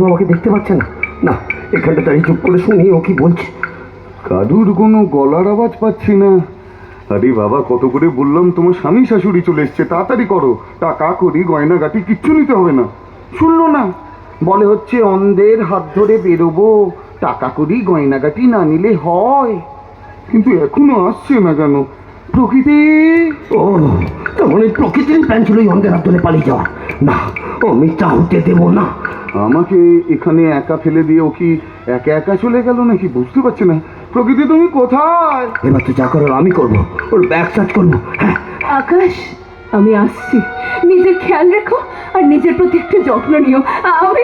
দাদু আমাকে দেখতে পাচ্ছে না। না এখানটা দাঁড়িয়ে চুপ করে শুনি ও কি বলছে? কাদুর কোনো গলার আওয়াজ পাচ্ছি না। আরে বাবা কত করে বললাম তোমার স্বামী শাশুড়ি চলে এসছে তাড়াতাড়ি করো। টাকা করি গয়নাগাটি কিচ্ছু নিতে হবে না। শুনলো না। বলে হচ্ছে অন্ধের হাত ধরে বেরোবো। টাকা করি গয়নাগাটি না নিলে হয়। কিন্তু এখনও আসছে না কেন? প্রকৃতি? ও তার মানে প্রকৃতির প্ল্যান ছিল অন্ধের হাত ধরে পালিয়ে যাওয়া। না ও মিথ্যা হতে দেবো না। আমাকে এখানে একা ফেলে দিয়ে ও কি একা একা চলে গেল নাকি? বুঝতে পারছি না। প্রকৃতি তুমি কোথায়? এবার তো যা করার আমি করব। ওর ব্যাগ সার্চ করব। হ্যাঁ। আকাশ আমি আসছি। নিজের খেয়াল রেখো আর নিজের প্রতি একটু যত্ন নিও। আমি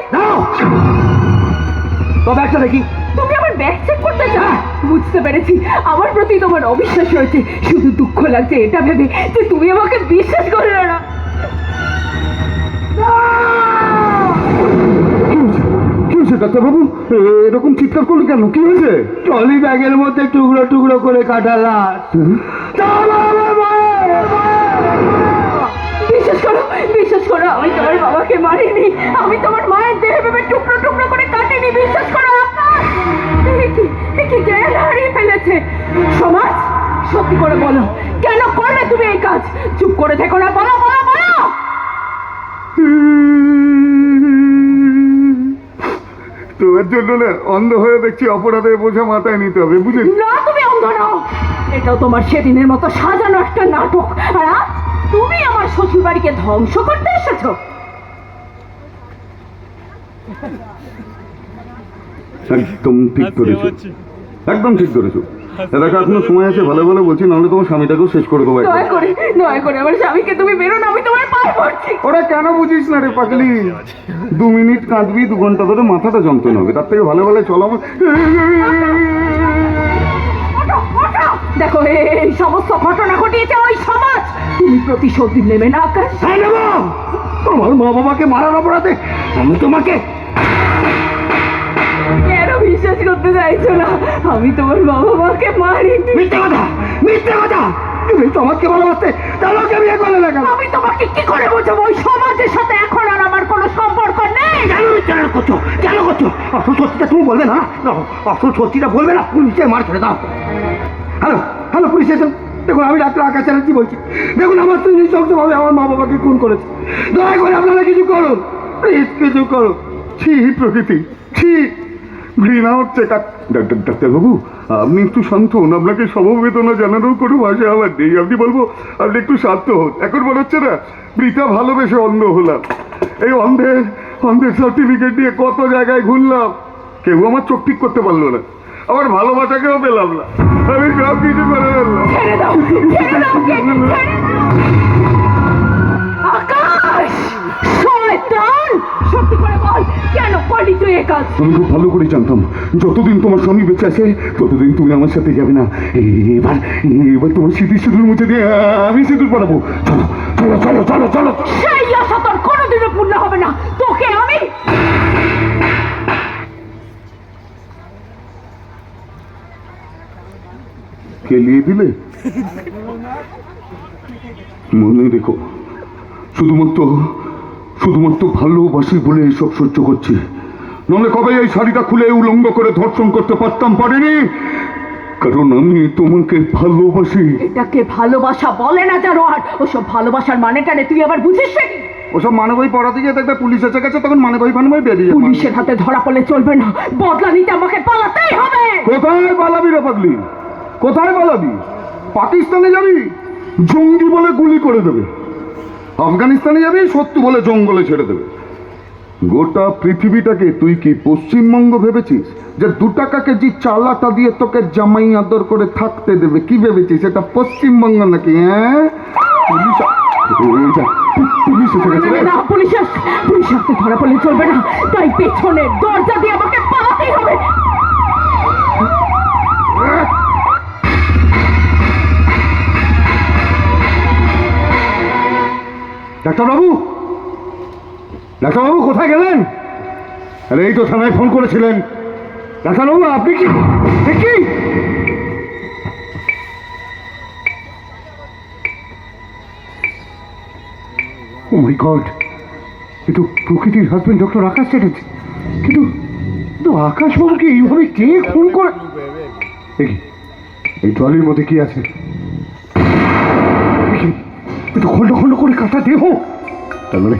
তো ব্যাগটা দেখি তুমি আমার ব্যাগ চেক করতে চাও? বুঝতে পেরেছি। আমার প্রতি তোমার অবিশ্বাস হয়েছে শুধু দুঃখ লাগছে এটা ভেবে যে তুমি আমাকে বিশ্বাস করলে না। ডাক্তারবাবু এরকম চিৎকার করলি কেন? কি হয়েছে? ট্রলি ব্যাগের মধ্যে টুকরো টুকরো করে কাটা লাশ। বিশ্বাস করো বিশ্বাস করো আমি তোমার বাবাকে মারিনি। আমি তোমার মায়ের দেহে ভেবে টুকরো টুকরো করে কাটিনি বিশ্বাস করো কি জ্ঞান হারিয়ে ফেলেছে? সমাজ সত্যি করে বলো কেন করলে তুমি এই কাজ? চুপ করে থেকো না তোমার জন্য না অন্ধ হয়ে দেখছি অপরাধের বোঝা মাথায় নিতে হবে বুঝলি না তুমি অন্ধ নাও। এটাও তোমার সেদিনের মতো সাজানো একটা নাটক। আর আজ তুমি আমার শ্বশুর বাড়িকে ধ্বংস করতে এসেছ। একদম ঠিক করেছ। একদম ঠিক করেছ দেখো এখনও সময় আছে ভালো ভালো বলছি নাহলে তোমার স্বামীটাকেও শেষ করে দেবো। দয়া করে দয়া করে আমার স্বামীকে তুমি বেরো না আমি তোমার পায়ে পড়ছি। ওরা কেন বুঝিস না রে পাগলি? দু মিনিট কাঁদবি দু ঘণ্টা ধরে মাথাটা যন্ত্রণা হবে। তার থেকে ভালো ভালো চলো আমার। দেখো এই সমস্ত ঘটনা ঘটিয়েছে ওই সমাজ। তুমি প্রতিশোধ নেবে না আকাশ। তোমার মা বাবাকে মারার অপরাধে আমি তোমাকে বিশ্বাস করতে চাইছো না। আমি তোমার বাবা মাকে মারিনি মিথ্যে কথা মিথ্যে কথা। তুমি সমাজকে ভালোবাসতে তাহলে ওকে বিয়ে করলে না কেন? আমি তোমাকে কি করে বোঝাবো? ওই সমাজের সাথে এখন আর আমার কোনো সম্পর্ক নেই। কেন নাটক করছ? কেন করছ? আসল সত্যিটা তুমি বলবে না? না, আসল সত্যিটা বলবে না? পুলিশে মার ছেড়ে দাও। Hello hello police station. দেখুন আমি ডাক্তার আকাশ চ্যাটার্জি বলছি। দেখুন আমার স্ত্রী নৃশংসভাবে আমার মা বাবাকে খুন করেছে। দয়া করে আপনারা কিছু করুন। প্লিজ কিছু করুন। ছি প্রকৃতি। ছি। ঘৃণা হচ্ছে ডাক্তারবাবু, আপনি একটু শান্ত হন, আপনাকে সমবেদনা জানানোর কোনো ভাষা আমার নেই। আপনি বলব, আপনি একটু শান্ত হন। এখন মনে হচ্ছে না, বৃথা ভালোবেসে অন্ধ হলাম। এই অন্ধের অন্ধের সার্টিফিকেট নিয়ে কত জায়গায় ঘুরলাম। কেউ আমার চোখ ঠিক করতে পারল না। আমার ভালোবাসাকেও পেলাম না। আমি সব কিছু করে ফেললাম। আমি খুব ভালো করে জানতাম। যতদিন তোমার স্বামী বেঁচে আছে ততদিন তুমি আমার সাথে যাবে না। এবার এবার তোমার স্মৃতি সিঁদুর মুছে দিয়ে আমি সিঁদুর পড়াবো চলো চলো চলো চলো চলো। সেই আশা তোর কোনোদিনও পূর্ণ হবে না। তোকে আমি খেলিয়ে দিলে? মনে রেখো শুধুমাত্র শুধুমাত্র ভালোবাসি বলে এসব সহ্য করছি। নাহলে কবে এই শাড়িটা খুলে উলঙ্গ করে ধর্ষণ করতে পারতাম পারিনি? কারণ আমি তোমাকে ভালোবাসি। এটাকে ভালোবাসা বলে না জানো আর ওসব ভালোবাসার মানে নে তুই আবার বুঝিস ওসব মানে বই পড়াতে গিয়ে দেখবে পুলিশ এসে গেছে তখন মানে বই ফানে বই বেরিয়ে যাবে। পুলিশের হাতে ধরা পড়লে চলবে না। বদলা নিতে আমাকে পালাতেই হবে। কোথায় পালাবি রে পাগলি? কোথায় পালাবি? পাকিস্তানে যাবি? জঙ্গি বলে গুলি করে দেবে। আফগানিস্তানে যাবি? সত্যি বলে জঙ্গলে ছেড়ে দেবে। গোটা পৃথিবীটাকে তুই কি পশ্চিমবঙ্গ ভেবেছিস? যে দু টাকা কেজি চালাটা দিয়ে তোকে জামাই আদর করে থাকতে দেবে, কি ভেবেছিস? এটা পশ্চিমবঙ্গ নাকি হ্যাঁ? পুলিশ পুলিশ ধরা পড়লে চলবে না। তাই পেছনে দরজা দিয়ে আমাকে ডাক্তারবাবু, কোথায় গেলেন? আরে, এই তো থানায় ফোন করেছিলেন। ডাক্তারবাবু, আপনি কি? কি? ও মাই গড এ তো প্রকৃতির হাজবেন্ড ডক্টর আকাশ চ্যাটার্জি। কিন্তু কিন্তু আকাশবাবুকে এইভাবে কে খুন করে? কি? এই ট্রলির মধ্যে কি আছে? এই কি? এ খন্ড খন্ড করে কাটা দেহ। তার মানে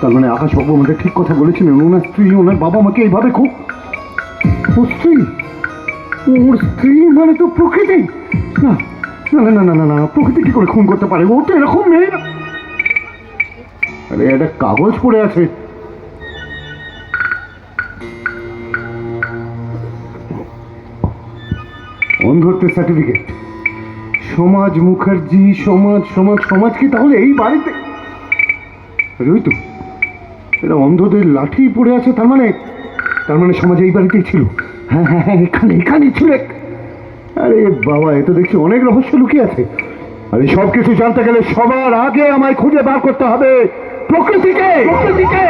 তার মানে আকাশবাবু আমাদের ঠিক কথা বলেছিলেন, ওনার স্ত্রী, ওনার বাবা মাকে এইভাবে খুব ও স্ত্রী? ওর স্ত্রী মানে তো প্রকৃতি। না না না না না প্রকৃতি করে খুন করতে পারে? ও তো এরকম না। আরে, একটা কাগজ পড়ে আছে। অন্ধত্বের সার্টিফিকেট সমাজ মুখার্জি, সমাজ সমাজ সমাজ কি তাহলে এই বাড়িতে? আরে, ওই তো। এটা অন্ধদের লাঠি পড়ে আছে, তার মানে তার মানে সমাজ এই বাড়িতেই ছিল। হ্যাঁ হ্যাঁ হ্যাঁ এখানে, এখানেই ছিল। আরে বাবা, এ তো দেখছি অনেক রহস্য লুকিয়ে আছে। আরে সব কিছু জানতে গেলে সবার আগে আমায় খুঁজে বার করতে হবে। প্রকৃতিকে! প্রকৃতিকে!